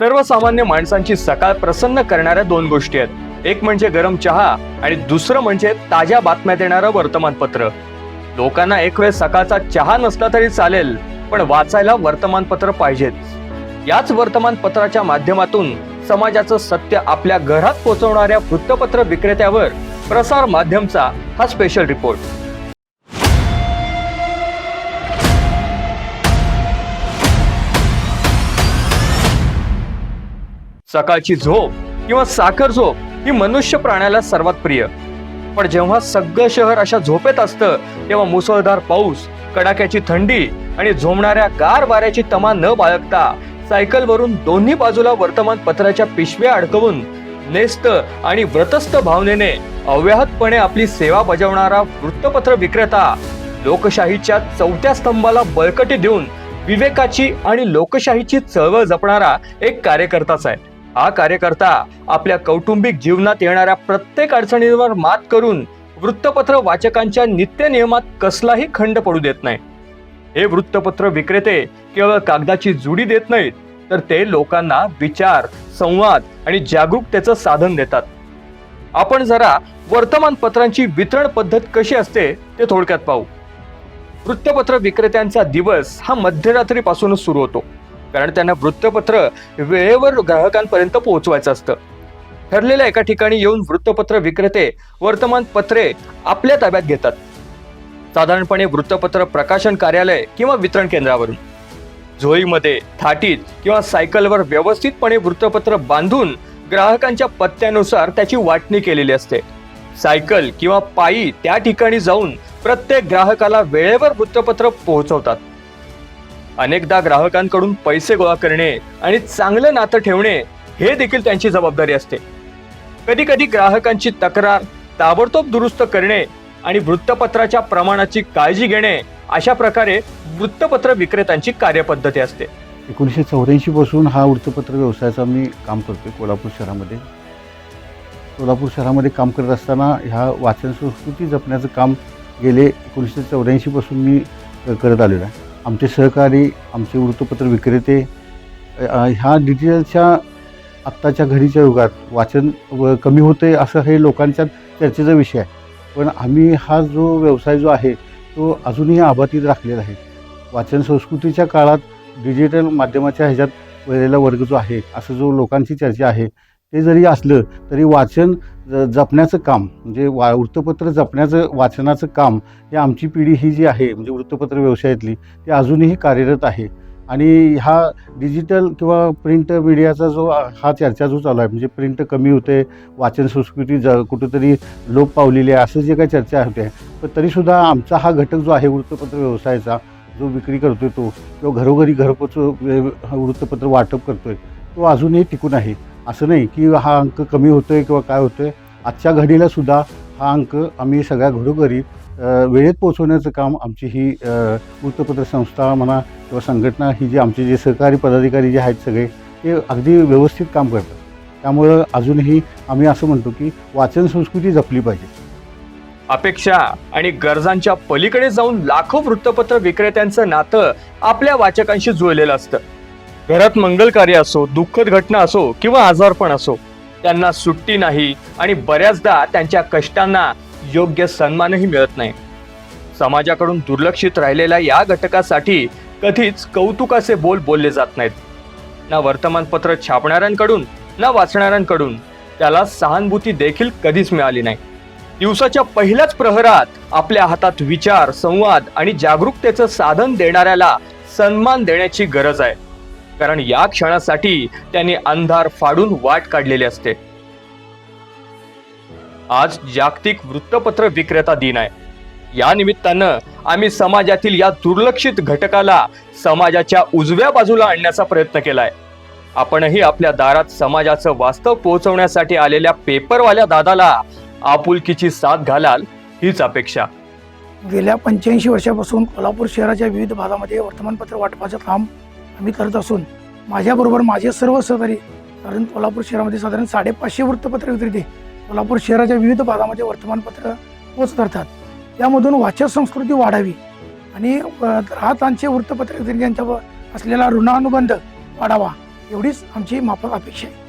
सर्वसामान्य माणसांची सकाळ प्रसन्न करणाऱ्या दोन गोष्टी आहेत. एक म्हणजे गरम चहा आणि दुसरं म्हणजे ताज्या बातम्या देणारं वर्तमानपत्र. लोकांना एक वेळ सकाळचा चहा नसला तरी चालेल पण वाचायला वर्तमानपत्र पाहिजेच याच वर्तमानपत्राच्या माध्यमातून समाजाचं सत्य आपल्या घरात पोहोचवणाऱ्या वृत्तपत्र विक्रेत्यावर प्रसार माध्यमचा हा स्पेशल रिपोर्ट सकाळची झोप किंवा साखर झोप ही मनुष्य प्राण्याला सर्वात प्रिय. पण जेव्हा सगळं शहर अशा झोपेत असतं तेव्हा मुसळधार पाऊस कडाक्याची थंडी आणि झोमणाऱ्या गार वाऱ्याची तमा न बाळगता सायकलवरून दोन्ही बाजूला वर्तमानपत्राच्या पिशव्या अडकवून नेस्त आणि व्रतस्थ भावनेने अव्याहतपणे आपली सेवा बजावणारा वृत्तपत्र विक्रेता लोकशाहीच्या चौथ्या स्तंभाला बळकटी देऊन विवेकाची आणि लोकशाहीची चळवळ जपणारा एक कार्यकर्ताच आहे. हा कार्यकर्ता आपल्या कौटुंबिक जीवनात येणाऱ्या प्रत्येक अडचणींवर मात करून वृत्तपत्र वाचकांच्या नित्य नियमात कसलाही खंड पडू देत नाही. हे वृत्तपत्र विक्रेते केवळ कागदाची जुडी देत नाहीत तर ते लोकांना विचार संवाद आणि जागरूकतेचं साधन देतात. आपण जरा वर्तमानपत्रांची वितरण पद्धत कशी असते ते थोडक्यात पाहू. वृत्तपत्र विक्रेत्यांचा दिवस हा मध्यरात्रीपासूनच सुरू होतो. कारण त्यांना वृत्तपत्र वेळेवर ग्राहकांपर्यंत पोहोचवायचं असतं. ठरलेल्या एका ठिकाणी येऊन वृत्तपत्र विक्रेते वर्तमानपत्रे आपल्या ताब्यात घेतात. साधारणपणे वृत्तपत्र प्रकाशन कार्यालय किंवा वितरण केंद्रावरून. झोईमध्ये थाटीत किंवा सायकलवर व्यवस्थितपणे वृत्तपत्र बांधून ग्राहकांच्या पत्त्यानुसार त्याची वाटणी केलेली असते. सायकल किंवा पायी त्या ठिकाणी जाऊन प्रत्येक ग्राहकाला वेळेवर वृत्तपत्र पोहोचवतात. अनेकदा ग्राहकांकडून पैसे गोळा करणे आणि चांगलं नातं ठेवणे हे देखील त्यांची जबाबदारी असते. कधी कधी ग्राहकांची तक्रार ताबडतोब दुरुस्त करणे आणि वृत्तपत्राच्या प्रमाणाची काळजी घेणे अशा प्रकारे वृत्तपत्र विक्रेत्यांची कार्यपद्धती असते. एकोणीसशे चौऱ्याऐंशी पासून हा वृत्तपत्र व्यवसायाचा मी काम करतोय कोल्हापूर शहरामध्ये. कोल्हापूर शहरामध्ये काम करत असताना ह्या वाचन संस्कृती जपण्याचं काम गेले एकोणीसशे चौऱ्याऐंशी पासून मी करत आलेलो आहे. आमचे सहकारी आमचे वृत्तपत्र विक्रेते ह्या डिजिटलच्या आत्ताच्या घडीच्या युगात वाचन व कमी होते असं हे लोकांच्या चर्चेचा विषय आहे. पण आम्ही हा जो व्यवसाय जो आहे तो अजूनही आबातीत राखलेला आहे. वाचन संस्कृतीच्या काळात डिजिटल माध्यमाच्या ह्याच्यात वेळेला वर्ग जो आहे असं जो लोकांची चर्चा आहे ते जरी असलं तरी वाचन ज- जपण्याचं काम म्हणजे वा वृत्तपत्र जपण्याचं वाचनाचं काम हे आमची पिढी ही जी आहे म्हणजे वृत्तपत्र व्यवसायातली ती अजूनही कार्यरत आहे. आणि ह्या डिजिटल किंवा प्रिंट मीडियाचा जो हा चर्चा जो चालू आहे म्हणजे प्रिंट कमी होते वाचन संस्कृती ज कुठंतरी लोप पावलेली आहे असं जे काही चर्चा होते पण तरीसुद्धा आमचा हा घटक जो आहे वृत्तपत्र व्यवसायाचा जो विक्री करतोय तो किंवा घरोघरी घरपोच वृत्तपत्र वाटप करतोय तो अजूनही टिकून आहे. असं नाही की हा अंक कमी होतोय किंवा काय होतोय. आजच्या घडीला सुद्धा हा अंक आम्ही सगळ्या घरोघरी वेळेत पोहोचवण्याचं काम आमची ही वृत्तपत्र संस्था म्हणा किंवा संघटना ही जी आमचे जे सहकारी पदाधिकारी जे आहेत सगळे ते अगदी व्यवस्थित काम करतात. त्यामुळं अजूनही आम्ही असं म्हणतो की वाचन संस्कृती जपली पाहिजे. अपेक्षा आणि गरजांच्या पलीकडे जाऊन लाखो वृत्तपत्र विक्रेत्यांचं नातं आपल्या वाचकांशी जुळलेलं असतं. घरात मंगल कार्य असो दुःखद घटना असो किंवा आजारपण असो त्यांना सुट्टी नाही आणि बऱ्याचदा त्यांच्या कष्टांना योग्य सन्मानही मिळत नाही. समाजाकडून दुर्लक्षित राहिलेल्या या घटकासाठी कधीच कौतुकाचे बोल बोलले जात नाहीत. ना वर्तमानपत्र छापणाऱ्यांकडून ना वाचणाऱ्यांकडून त्याला सहानुभूती देखील कधीच मिळाली नाही. दिवसाच्या पहिल्याच प्रहरात आपल्या हातात विचार संवाद आणि जागरूकतेचं साधन देणाऱ्याला सन्मान देण्याची गरज आहे. कारण या क्षणासाठी त्यांनी अंधार फाडून वाट काढलेली असते. आज जागतिक वृत्तपत्र विक्रेता दिन आहे. या निमित्तानं आम्ही समाजातील या दुर्लक्षित घटकाला समाजाच्या उजव्या बाजूला आणण्याचा प्रयत्न केलाय. आपणही आपल्या दारात समाजाचं वास्तव पोहोचवण्यासाठी आलेल्या पेपरवाल्या दादाला आपुलकीची साथ घालाल हीच अपेक्षा. गेल्या पंच्याऐंशी वर्षापासून कोल्हापूर शहराच्या विविध भागामध्ये वर्तमानपत्र वाटपाचं काम आम्ही करत असून माझ्याबरोबर माझे सर्व सहकारी कारण कोल्हापूर शहरामध्ये साधारण साडेपाचशे वृत्तपत्र विक्रेते कोल्हापूर शहराच्या विविध भागामध्ये वर्तमानपत्र पोच करतात त्यामधून वाचक संस्कृती वाढावी आणि राहतांचे ग्राहकांचे वृत्तपत्र विक्रेत्यांच्या असलेला ऋणानुबंध वाढावा एवढीच आमची माफक अपेक्षा आहे.